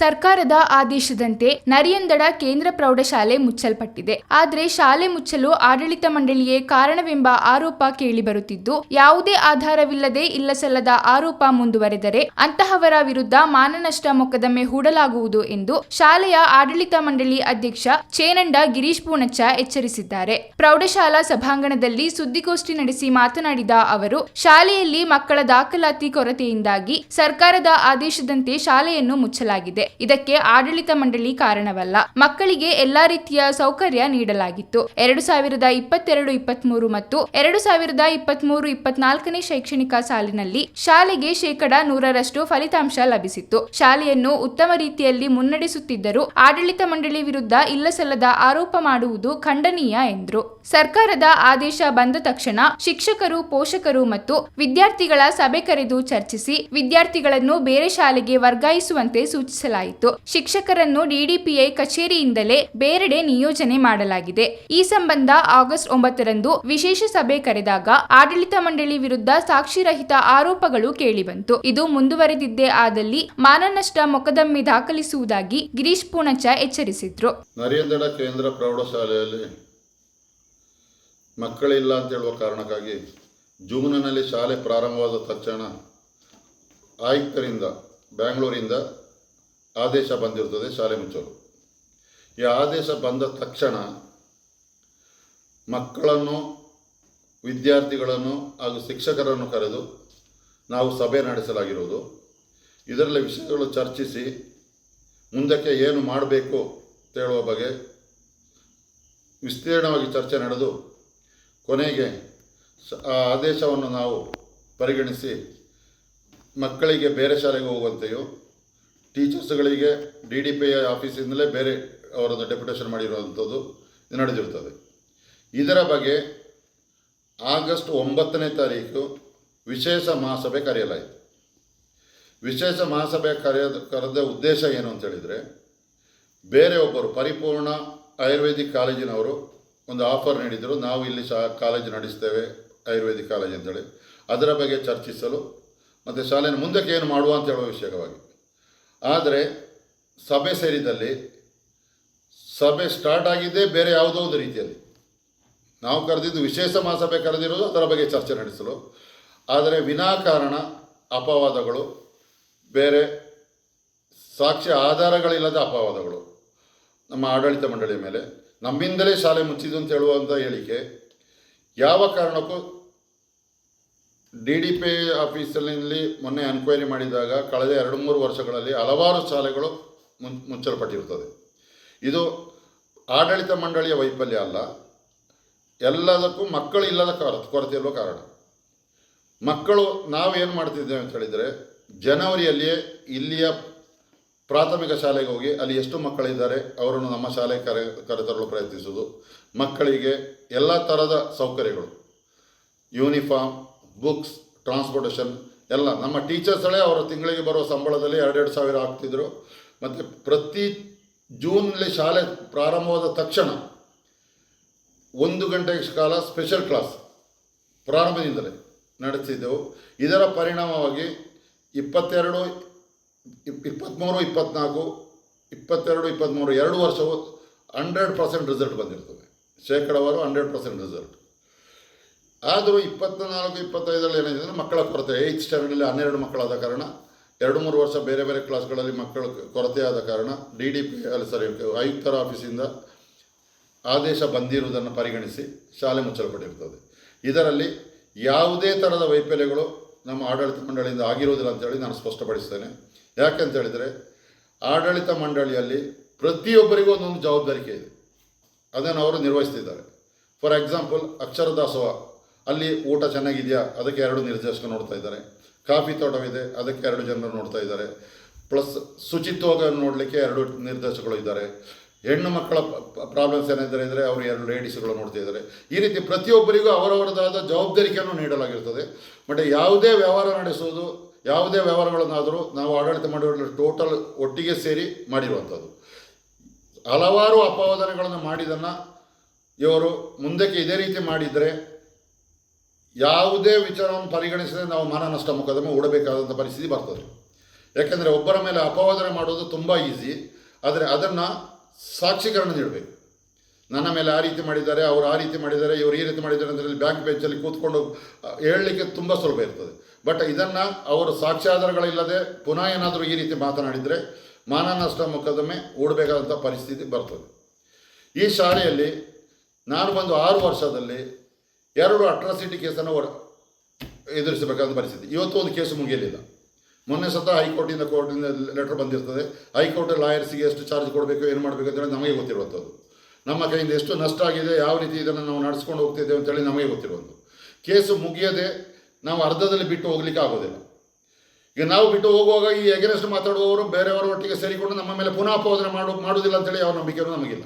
ಸರ್ಕಾರದ ಆದೇಶದಂತೆ ನರಿಯಂದಡ ಕೇಂದ್ರ ಪ್ರೌಢಶಾಲೆ ಮುಚ್ಚಲ್ಪಟ್ಟಿದೆ. ಆದರೆ ಶಾಲೆ ಮುಚ್ಚಲು ಆಡಳಿತ ಮಂಡಳಿಯೇ ಕಾರಣವೆಂಬ ಆರೋಪ ಕೇಳಿಬರುತ್ತಿದ್ದು, ಯಾವುದೇ ಆಧಾರವಿಲ್ಲದೆ ಇಲ್ಲಸಲ್ಲದ ಆರೋಪ ಮುಂದುವರೆದರೆ ಅಂತಹವರ ವಿರುದ್ಧ ಮಾನನಷ್ಟ ಮೊಕದ್ದಮೆ ಹೂಡಲಾಗುವುದು ಎಂದು ಶಾಲೆಯ ಆಡಳಿತ ಮಂಡಳಿ ಅಧ್ಯಕ್ಷ ಚೇನಂಡ ಗಿರೀಶ್ ಪೂಣಚ್ಚ ಎಚ್ಚರಿಸಿದ್ದಾರೆ. ಪ್ರೌಢಶಾಲಾ ಸಭಾಂಗಣದಲ್ಲಿ ಸುದ್ದಿಗೋಷ್ಠಿ ನಡೆಸಿ ಮಾತನಾಡಿದ ಅವರು, ಶಾಲೆಯಲ್ಲಿ ಮಕ್ಕಳ ದಾಖಲಾತಿ ಕೊರತೆಯಿಂದಾಗಿ ಸರ್ಕಾರದ ಆದೇಶದಂತೆ ಶಾಲೆಯನ್ನು ಮುಚ್ಚಲಾಗಿದೆ. ಇದಕ್ಕೆ ಆಡಳಿತ ಮಂಡಳಿ ಕಾರಣವಲ್ಲ. ಮಕ್ಕಳಿಗೆ ಎಲ್ಲಾ ರೀತಿಯ ಸೌಕರ್ಯ ನೀಡಲಾಗಿತ್ತು. ಎರಡು ಸಾವಿರದ ಇಪ್ಪತ್ತೆರಡು, ಇಪ್ಪತ್ಮೂರು ಮತ್ತು ಎರಡು ಸಾವಿರದ ಇಪ್ಪತ್ಮೂರು, ಇಪ್ಪತ್ನಾಲ್ಕನೇ ಶೈಕ್ಷಣಿಕ ಸಾಲಿನಲ್ಲಿ ಶಾಲೆಗೆ ಶೇಕಡ ನೂರರಷ್ಟು ಫಲಿತಾಂಶ ಲಭಿಸಿತ್ತು. ಶಾಲೆಯನ್ನು ಉತ್ತಮ ರೀತಿಯಲ್ಲಿ ಮುನ್ನಡೆಸುತ್ತಿದ್ದರೂ ಆಡಳಿತ ಮಂಡಳಿ ವಿರುದ್ಧ ಇಲ್ಲಸಲ್ಲದ ಆರೋಪ ಮಾಡುವುದು ಖಂಡನೀಯ ಎಂದರು. ಸರ್ಕಾರದ ಆದೇಶ ಬಂದ ತಕ್ಷಣ ಶಿಕ್ಷಕರು, ಪೋಷಕರು ಮತ್ತು ವಿದ್ಯಾರ್ಥಿಗಳ ಸಭೆ ಕರೆದು ಚರ್ಚಿಸಿ, ವಿದ್ಯಾರ್ಥಿಗಳನ್ನು ಬೇರೆ ಶಾಲೆಗೆ ವರ್ಗಾಯಿಸುವಂತೆ ಸೂಚಿಸಲಾಯಿತು ಶಿಕ್ಷಕರನ್ನು ಡಿಡಿಪಿಐ ಕಚೇರಿಯಿಂದಲೇ ಬೇರೆಡೆ ನಿಯೋಜನೆ ಮಾಡಲಾಗಿದೆ. ಈ ಸಂಬಂಧ ಆಗಸ್ಟ್ ಒಂಬತ್ತರಂದು ವಿಶೇಷ ಸಭೆ ಕರೆದಾಗ ಆಡಳಿತ ಮಂಡಳಿ ವಿರುದ್ಧ ಸಾಕ್ಷಿರಹಿತ ಆರೋಪಗಳು ಕೇಳಿಬಂತು. ಇದು ಮುಂದುವರೆದಿದ್ದೇ ಆದಲ್ಲಿ ಮಾನನಷ್ಟ ಮೊಕದ್ದಮೆ ದಾಖಲಿಸುವುದಾಗಿ ಗಿರೀಶ್ ಪೂಣಚ ಎಚ್ಚರಿಸಿದ್ರು. ನರೇಂದ್ರ ಕೇಂದ್ರ ಪ್ರೌಢಶಾಲೆಯಲ್ಲಿ ಮಕ್ಕಳಿಲ್ಲ ಅಂತ ಹೇಳುವ ಕಾರಣಕ್ಕಾಗಿ ಜೂನ್ನಲ್ಲಿ ಶಾಲೆ ಪ್ರಾರಂಭವಾದ ತಕ್ಷಣ ಆಯುಕ್ತರಿಂದ, ಬ್ಯಾಂಗ್ಳೂರಿಂದ ಆದೇಶ ಬಂದಿರುತ್ತದೆ ಶಾಲೆ ಮುಚ್ಚಲು ಈ ಆದೇಶ ಬಂದ ತಕ್ಷಣ ಮಕ್ಕಳನ್ನು, ವಿದ್ಯಾರ್ಥಿಗಳನ್ನು ಹಾಗೂ ಶಿಕ್ಷಕರನ್ನು ಕರೆದು ನಾವು ಸಭೆ ನಡೆಸಲಾಗಿರುವುದು ಇದರಲ್ಲಿ ವಿಷಯಗಳು ಚರ್ಚಿಸಿ ಮುಂದಕ್ಕೆ ಏನು ಮಾಡಬೇಕು ಅಂತ ಹೇಳುವ ಬಗ್ಗೆ ವಿಸ್ತೀರ್ಣವಾಗಿ ಚರ್ಚೆ ನಡೆದು ಕೊನೆಗೆ ಆ ಆದೇಶವನ್ನು ನಾವು ಪರಿಗಣಿಸಿ ಮಕ್ಕಳಿಗೆ ಬೇರೆ ಶಾಲೆಗೆ ಹೋಗುವಂತೆಯೂ ಟೀಚರ್ಸ್ಗಳಿಗೆ ಡಿ ಡಿ ಪಿ ಐ ಆಫೀಸಿಂದಲೇ ಬೇರೆ ಅವರದ್ದು ಡೆಪ್ಯುಟೇಷನ್ ಮಾಡಿರುವಂಥದ್ದು ನಡೆದಿರ್ತದೆ. ಇದರ ಬಗ್ಗೆ ಆಗಸ್ಟ್ ಒಂಬತ್ತನೇ ತಾರೀಕು ವಿಶೇಷ ಮಹಾಸಭೆ ಕರೆಯಲಾಯಿತು. ವಿಶೇಷ ಮಹಾಸಭೆ ಕರೆಯೋದು ಕರೆದ ಉದ್ದೇಶ ಏನು ಅಂತ ಹೇಳಿದರೆ, ಬೇರೆ ಒಬ್ಬರು ಪರಿಪೂರ್ಣ ಆಯುರ್ವೇದಿಕ್ ಕಾಲೇಜಿನವರು ಒಂದು ಆಫರ್ ನೀಡಿದರು, ನಾವು ಇಲ್ಲಿ ಸಹ ಕಾಲೇಜು ನಡೆಸ್ತೇವೆ ಆಯುರ್ವೇದಿಕ್ ಕಾಲೇಜ್ ಅಂತೇಳಿ. ಅದರ ಬಗ್ಗೆ ಚರ್ಚಿಸಲು ಮತ್ತು ಶಾಲೆಯನ್ನು ಮುಂದಕ್ಕೆ ಏನು ಮಾಡುವ ಅಂತ ಹೇಳುವ ವಿಷಯವಾಗಿ. ಆದರೆ ಸಭೆ ಸೇರಿದಲ್ಲಿ ಸಭೆ ಸ್ಟಾರ್ಟ್ ಆಗಿದ್ದೇ ಬೇರೆ ಯಾವುದೋ ಒಂದು ರೀತಿಯಲ್ಲಿ. ನಾವು ಕರೆದಿದ್ದು ವಿಶೇಷ ಮಹಾಸಭೆ ಕರೆದಿರೋದು ಅದರ ಬಗ್ಗೆ ಚರ್ಚೆ ನಡೆಸಲು. ಆದರೆ ವಿನಾಕಾರಣ ಅಪವಾದಗಳು, ಬೇರೆ ಸಾಕ್ಷ್ಯ ಆಧಾರಗಳಿಲ್ಲದ ಅಪವಾದಗಳು ನಮ್ಮ ಆಡಳಿತ ಮಂಡಳಿಯ ಮೇಲೆ. ನಮ್ಮಿಂದಲೇ ಶಾಲೆ ಮುಚ್ಚಿದ್ದು ಅಂತ ಹೇಳುವಂಥ ಹೇಳಿಕೆ ಯಾವ ಕಾರಣಕ್ಕೂ ಡಿ ಡಿ ಪಿ ಆಫೀಸಲ್ಲಿ ಮೊನ್ನೆ ಎನ್ಕ್ವೈರಿ ಮಾಡಿದಾಗ ಕಳೆದ ಎರಡು ಮೂರು ವರ್ಷಗಳಲ್ಲಿ ಹಲವಾರು ಶಾಲೆಗಳು ಮುನ್, ಮುಚ್ಚಲ್ಪಟ್ಟಿರುತ್ತದೆ. ಇದು ಆಡಳಿತ ಮಂಡಳಿಯ ವೈಫಲ್ಯ ಅಲ್ಲ. ಎಲ್ಲದಕ್ಕೂ ಮಕ್ಕಳು ಇಲ್ಲದ ಕಾರಣ ಕೊರತೆ ಇರುವ ಕಾರಣ. ಮಕ್ಕಳು ನಾವೇನು ಮಾಡ್ತಿದ್ದೇವೆ ಅಂತ ಹೇಳಿದರೆ, ಜನವರಿಯಲ್ಲಿಯೇ ಇಲ್ಲಿಯ ಪ್ರಾಥಮಿಕ ಶಾಲೆಗೆ ಹೋಗಿ ಅಲ್ಲಿ ಎಷ್ಟು ಮಕ್ಕಳಿದ್ದಾರೆ ಅವರನ್ನು ನಮ್ಮ ಶಾಲೆಗೆ ಕರೆ, ಕರೆತರಲು ಪ್ರಯತ್ನಿಸುವುದು. ಮಕ್ಕಳಿಗೆ ಎಲ್ಲ ಥರದ ಸೌಕರ್ಯಗಳು. ಯೂನಿಫಾರ್ಮ್ ಬುಕ್ಸ್ ಟ್ರಾನ್ಸ್ಪೋರ್ಟೇಷನ್ ಎಲ್ಲ. ನಮ್ಮ ಟೀಚರ್ಸ್ಗಳೇ ಅವರ ತಿಂಗಳಿಗೆ ಬರೋ ಸಂಬಳದಲ್ಲಿ ಎರಡೆರಡು ಸಾವಿರ ಆಗ್ತಿದ್ರು ಮತ್ತು ಪ್ರತಿ ಜೂನ್ನಲ್ಲಿ ಶಾಲೆ ಪ್ರಾರಂಭವಾದ ತಕ್ಷಣ ಒಂದು ಗಂಟೆ ಕಾಲ ಸ್ಪೆಷಲ್ ಕ್ಲಾಸ್ ಪ್ರಾರಂಭದಿಂದಲೇ ನಡೆಸಿದ್ದೆವು. ಇದರ ಪರಿಣಾಮವಾಗಿ ಇಪ್ಪತ್ತೆರಡು, ಇಪ್- ಇಪ್ಪತ್ತ್ಮೂರು ಇಪ್ಪತ್ತ್ನಾಲ್ಕು ಇಪ್ಪತ್ತೆರಡು ಇಪ್ಪತ್ತ್ಮೂರು ಎರಡು ವರ್ಷವು ಹಂಡ್ರೆಡ್ ಪರ್ಸೆಂಟ್ ರಿಸಲ್ಟ್ ಬಂದಿರ್ತವೆ ಶೇಕಡವಾರು ಹಂಡ್ರೆಡ್ ಪರ್ಸೆಂಟ್ ರಿಸಲ್ಟ್ ಆದರೂ ಇಪ್ಪತ್ನಾಲ್ಕು, ಇಪ್ಪತ್ತೈದರಲ್ಲಿ ಏನಿದೆ ಮಕ್ಕಳ ಕೊರತೆ. ಏಯ್ತ್ ಸ್ಟ್ಯಾಂಡರ್ಡಲ್ಲಿ ಹನ್ನೆರಡು ಮಕ್ಕಳಾದ ಕಾರಣ, ಎರಡು, ಮೂರು ವರ್ಷ ಬೇರೆ ಬೇರೆ ಕ್ಲಾಸ್ಗಳಲ್ಲಿ ಮಕ್ಕಳ ಕೊರತೆ ಆದ ಕಾರಣ ಡಿ ಡಿ ಪಿ ಅಲ್ಲಿ ಸಾರಿ ಆಯುಕ್ತರ ಆಫೀಸಿಂದ ಆದೇಶ ಬಂದಿರುವುದನ್ನು ಪರಿಗಣಿಸಿ ಶಾಲೆ ಮುಚ್ಚಲ್ಪಟ್ಟಿರ್ತದೆ. ಇದರಲ್ಲಿ ಯಾವುದೇ ಥರದ ವೈಫಲ್ಯಗಳು ನಮ್ಮ ಆಡಳಿತ ಮಂಡಳಿಯಿಂದ ಆಗಿರುವುದಿಲ್ಲ ಅಂತೇಳಿ ನಾನು ಸ್ಪಷ್ಟಪಡಿಸ್ತೇನೆ. ಯಾಕೆಂತ ಹೇಳಿದರೆ, ಆಡಳಿತ ಮಂಡಳಿಯಲ್ಲಿ ಪ್ರತಿಯೊಬ್ಬರಿಗೂ ಒಂದೊಂದು ಜವಾಬ್ದಾರಿಕೆ ಇದೆ. ಅದನ್ನು ಅವರು ನಿರ್ವಹಿಸ್ತಿದ್ದಾರೆ. ಫಾರ್ ಎಕ್ಸಾಂಪಲ್ ಅಕ್ಷರ ದಾಸೋಹ ಅಲ್ಲಿ ಊಟ ಚೆನ್ನಾಗಿದೆಯಾ? ಅದಕ್ಕೆ ಎರಡು ನಿರ್ದೇಶಕ ನೋಡ್ತಾ ಇದ್ದಾರೆ. ಕಾಫಿ ತೋಟವಿದೆ, ಅದಕ್ಕೆ ಎರಡು ಜನರು ನೋಡ್ತಾ ಇದ್ದಾರೆ. ಪ್ಲಸ್ ಶುಚಿತ್ವವನ್ನು ನೋಡಲಿಕ್ಕೆ ಎರಡು ನಿರ್ದೇಶಕಗಳು ಇದ್ದಾರೆ. ಹೆಣ್ಣು ಮಕ್ಕಳ ಪ್ರಾಬ್ಲಮ್ಸ್ ಏನಿದ್ದಾರೆ ಇದ್ದರೆ ಅವರು ಎರಡು ಲೇಡೀಸ್ಗಳು ನೋಡ್ತಾ ಇದ್ದಾರೆ. ಈ ರೀತಿ ಪ್ರತಿಯೊಬ್ಬರಿಗೂ ಅವರವರದಾದ ಜವಾಬ್ದಾರಿಕೆಯನ್ನು ನೀಡಲಾಗಿರ್ತದೆ. ಬಟ್ ಯಾವುದೇ ವ್ಯವಹಾರ ನಡೆಸೋದು, ಯಾವುದೇ ವ್ಯವಹಾರಗಳನ್ನಾದರೂ ನಾವು ಆಡಳಿತ ಮಾಡಿರೋ ಟೋಟಲ್ ಒಟ್ಟಿಗೆ ಸೇರಿ ಮಾಡಿರುವಂಥದ್ದು. ಹಲವಾರು ಅಪವಾದನೆಗಳನ್ನು ಮಾಡಿದ್ದನ್ನು ಇವರು ಮುಂದಕ್ಕೆ ಇದೇ ರೀತಿ ಮಾಡಿದರೆ ಯಾವುದೇ ವಿಚಾರವನ್ನು ಪರಿಗಣಿಸದೆ ನಾವು ಮಾನನಷ್ಟ ಮೊಕದ್ದಮೆ ಹೂಡಬೇಕಾದಂಥ ಪರಿಸ್ಥಿತಿ ಬರ್ತದೆ. ಯಾಕೆಂದರೆ ಒಬ್ಬರ ಮೇಲೆ ಅಪವಾದನೆ ಮಾಡೋದು ತುಂಬ ಈಸಿ ಆದರೆ ಅದನ್ನು ಸಾಕ್ಷೀಕರಣ ನೀಡಬೇಕು. ನನ್ನ ಮೇಲೆ ಆ ರೀತಿ ಮಾಡಿದ್ದಾರೆ, ಅವರು ಆ ರೀತಿ ಮಾಡಿದ್ದಾರೆ, ಇವರು ಈ ರೀತಿ ಮಾಡಿದ್ದಾರೆ ಅಂದರೆ ಬ್ಯಾಂಕ್ ಬೆಂಚಲ್ಲಿ ಕೂತ್ಕೊಂಡು ಹೇಳಲಿಕ್ಕೆ ತುಂಬ ಸುಲಭ ಇರ್ತದೆ. ಬಟ್ ಇದನ್ನು ಅವರು ಸಾಕ್ಷ್ಯಾಧಾರಗಳಿಲ್ಲದೆ ಪುನಃ ಏನಾದರೂ ಈ ರೀತಿ ಮಾತನಾಡಿದರೆ ಮಾನನಷ್ಟ ಮೊಕದ್ದಮೆ ಓಡಬೇಕಾದಂಥ ಪರಿಸ್ಥಿತಿ ಬರ್ತದೆ. ಈ ಶಾಲೆಯಲ್ಲಿ ನಾನು ಬಂದು ಆರು ವರ್ಷದಲ್ಲಿ ಎರಡು ಅಟ್ರಾಸಿಟಿ ಕೇಸನ್ನು ಹೊರ ಎದುರಿಸಬೇಕಾದ ಪರಿಸ್ಥಿತಿ. ಇವತ್ತು ಒಂದು ಕೇಸು ಮುಗಿಯಲಿಲ್ಲ. ಮೊನ್ನೆ ಸತ ಹೈಕೋರ್ಟಿಂದ ಕೋರ್ಟಿಂದ ಲೆಟರ್ ಬಂದಿರ್ತದೆ. ಹೈಕೋರ್ಟ್ ಲಾಯರ್ಸಿಗೆ ಎಷ್ಟು ಚಾರ್ಜ್ ಕೊಡಬೇಕು, ಏನು ಮಾಡಬೇಕು ಅಂತೇಳಿ ನಮಗೆ ಗೊತ್ತಿರುವಂಥದ್ದು. ನಮ್ಮ ಕೈಯಿಂದ ಎಷ್ಟು ನಷ್ಟ ಆಗಿದೆ, ಯಾವ ರೀತಿ ಇದನ್ನು ನಾವು ನಡೆಸ್ಕೊಂಡು ಹೋಗ್ತಿದ್ದೇವೆ ಅಂತೇಳಿ ನಮಗೆ ಗೊತ್ತಿರುವಂಥದ್ದು. ಕೇಸು ಮುಗಿಯದೆ ನಾವು ಅರ್ಧದಲ್ಲಿ ಬಿಟ್ಟು ಹೋಗ್ಲಿಕ್ಕೆ ಆಗೋದಿಲ್ಲ. ಈಗ ನಾವು ಬಿಟ್ಟು ಹೋಗುವಾಗ ಈ ಎಗನೆಸ್ಟ್ ಮಾತಾಡುವವರು ಬೇರೆಯವರ ಒಟ್ಟಿಗೆ ಸೇರಿಕೊಂಡು ನಮ್ಮ ಮೇಲೆ ಪುನಃ ಪೋಧನೆ ಮಾಡು ಮಾಡುವುದಿಲ್ಲ ಅಂತೇಳಿ ಯಾವ ನಂಬಿಕೆಯೂ ನಮಗಿಲ್ಲ.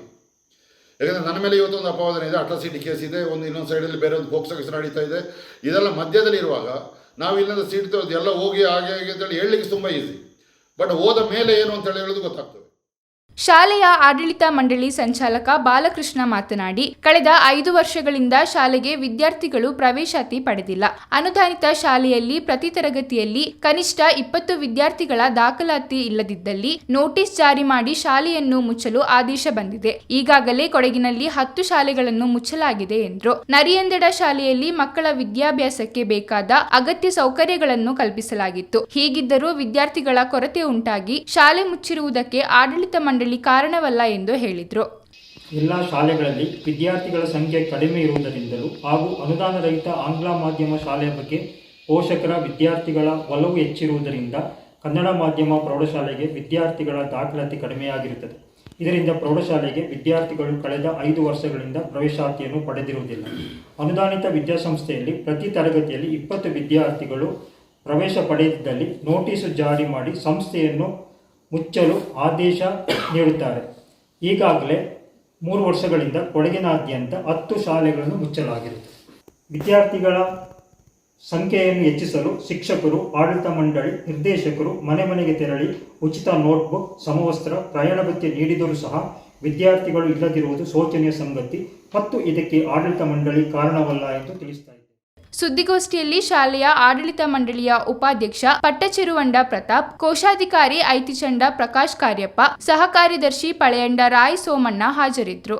ಯಾಕಂದರೆ ನನ್ನ ಮೇಲೆ ಇವತ್ತು ಒಂದು ಅಪವಾದನೆ ಇದೆ ಅಟ್ರಾಸಿಟಿ ಕೇಸ್ ಇದೆ, ಒಂದು ಇನ್ನೊಂದು ಸೈಡಲ್ಲಿ ಬೇರೆ ಒಂದು ಪೋಕ್ಸೋ ಕೇಸ್ ನಡೀತಾ ಇದೆ. ಇದೆಲ್ಲ ಮಧ್ಯದಲ್ಲಿ ಇರುವಾಗ ನಾವು ಇಲ್ಲಿಂದ ಸೀಟ್ ತೆಗೆದು ಎಲ್ಲ ಹೋಗಿ ಹಾಗೆ ಹಾಗೆ ಅಂತೇಳಿ ಹೇಳಲಿಕ್ಕೆ ತುಂಬ ಈಸಿ ಬಟ್ ಹೋದ ಮೇಲೆ ಏನು ಅಂತೇಳಿ ಹೇಳೋದು ಗೊತ್ತಾಗ್ತದೆ. ಶಾಲೆಯ ಆಡಳಿತ ಮಂಡಳಿ ಸಂಚಾಲಕ ಬಾಲಕೃಷ್ಣ ಮಾತನಾಡಿ, ಕಳೆದ ಐದು ವರ್ಷಗಳಿಂದ ಶಾಲೆಗೆ ವಿದ್ಯಾರ್ಥಿಗಳು ಪ್ರವೇಶಾತಿ ಪಡೆದಿಲ್ಲ. ಅನುದಾನಿತ ಶಾಲೆಯಲ್ಲಿ ಪ್ರತಿ ತರಗತಿಯಲ್ಲಿ ಕನಿಷ್ಠ ಇಪ್ಪತ್ತು ವಿದ್ಯಾರ್ಥಿಗಳ ದಾಖಲಾತಿ ಇಲ್ಲದಿದ್ದಲ್ಲಿ ನೋಟಿಸ್ ಜಾರಿ ಮಾಡಿ ಶಾಲೆಯನ್ನು ಮುಚ್ಚಲು ಆದೇಶ ಬಂದಿದೆ. ಈಗಾಗಲೇ ಕೊಡಗಿನಲ್ಲಿ ಹತ್ತು ಶಾಲೆಗಳನ್ನು ಮುಚ್ಚಲಾಗಿದೆ ಎಂದರು. ನರಿಯಂದಡ ಶಾಲೆಯಲ್ಲಿ ಮಕ್ಕಳ ವಿದ್ಯಾಭ್ಯಾಸಕ್ಕೆ ಬೇಕಾದ ಅಗತ್ಯ ಸೌಕರ್ಯಗಳನ್ನು ಕಲ್ಪಿಸಲಾಗಿತ್ತು. ಹೀಗಿದ್ದರೂ ವಿದ್ಯಾರ್ಥಿಗಳ ಕೊರತೆ ಉಂಟಾಗಿ ಶಾಲೆ ಮುಚ್ಚಿರುವುದಕ್ಕೆ ಆಡಳಿತ ಮಂಡಳಿ ಕಾರಣವಲ್ಲ ಎಂದು ಹೇಳಿದರು. ಎಲ್ಲ ಶಾಲೆಗಳಲ್ಲಿ ವಿದ್ಯಾರ್ಥಿಗಳ ಸಂಖ್ಯೆ ಕಡಿಮೆ ಇರುವುದರಿಂದಲೂ ಹಾಗೂ ಅನುದಾನ ರಹಿತ ಆಂಗ್ಲ ಮಾಧ್ಯಮ ಶಾಲೆಯ ಬಗ್ಗೆ ಪೋಷಕರ ವಿದ್ಯಾರ್ಥಿಗಳ ಒಲವು ಹೆಚ್ಚಿರುವುದರಿಂದ ಕನ್ನಡ ಮಾಧ್ಯಮ ಪ್ರೌಢಶಾಲೆಗೆ ವಿದ್ಯಾರ್ಥಿಗಳ ದಾಖಲಾತಿ ಕಡಿಮೆಯಾಗಿರುತ್ತದೆ. ಇದರಿಂದ ಪ್ರೌಢಶಾಲೆಗೆ ವಿದ್ಯಾರ್ಥಿಗಳು ಕಳೆದ ಐದು ವರ್ಷಗಳಿಂದ ಪ್ರವೇಶಾತಿಯನ್ನು ಪಡೆದಿರುವುದಿಲ್ಲ. ಅನುದಾನಿತ ವಿದ್ಯಾಸಂಸ್ಥೆಯಲ್ಲಿ ಪ್ರತಿ ತರಗತಿಯಲ್ಲಿ ಇಪ್ಪತ್ತು ವಿದ್ಯಾರ್ಥಿಗಳು ಪ್ರವೇಶ ಪಡೆದಿದ್ದಲ್ಲಿ ನೋಟಿಸು ಜಾರಿ ಮಾಡಿ ಸಂಸ್ಥೆಯನ್ನು ಮುಚ್ಚಲು ಆದೇಶ ನೀಡುತ್ತಾರೆ. ಈಗಾಗಲೇ ಮೂರು ವರ್ಷಗಳಿಂದ ಕೊಡಗಿನಾದ್ಯಂತ ಹತ್ತು ಶಾಲೆಗಳನ್ನು ಮುಚ್ಚಲಾಗಿರುತ್ತದೆ. ವಿದ್ಯಾರ್ಥಿಗಳ ಸಂಖ್ಯೆಯನ್ನು ಹೆಚ್ಚಿಸಲು ಶಿಕ್ಷಕರು, ಆಡಳಿತ ಮಂಡಳಿ, ನಿರ್ದೇಶಕರು ಮನೆ ಮನೆಗೆ ತೆರಳಿ ಉಚಿತ ನೋಟ್ಬುಕ್, ಸಮವಸ್ತ್ರ, ಪ್ರಯಾಣ ಭತ್ಯೆ ನೀಡಿದರೂ ಸಹ ವಿದ್ಯಾರ್ಥಿಗಳು ಇಲ್ಲದಿರುವುದು ಶೋಚನೀಯ ಸಂಗತಿ ಮತ್ತು ಇದಕ್ಕೆ ಆಡಳಿತ ಮಂಡಳಿ ಕಾರಣವಲ್ಲ ಎಂದು ತಿಳಿಸ್ತಾ ಸುದ್ದಿಗೋಷ್ಠಿಯಲ್ಲಿ ಶಾಲೆಯ ಆಡಳಿತ ಮಂಡಳಿಯ ಉಪಾಧ್ಯಕ್ಷ ಪಟ್ಟಚೆರುವಂಡ ಪ್ರತಾಪ್, ಕೋಶಾಧಿಕಾರಿ ಐತಿಚಂಡ ಪ್ರಕಾಶ್ ಕಾರ್ಯಪ್ಪ ಸಹ ಕಾರ್ಯದರ್ಶಿ ಪಳೆಯಂಡ ರಾಯ್ ಸೋಮಣ್ಣ ಹಾಜರಿದ್ದರು.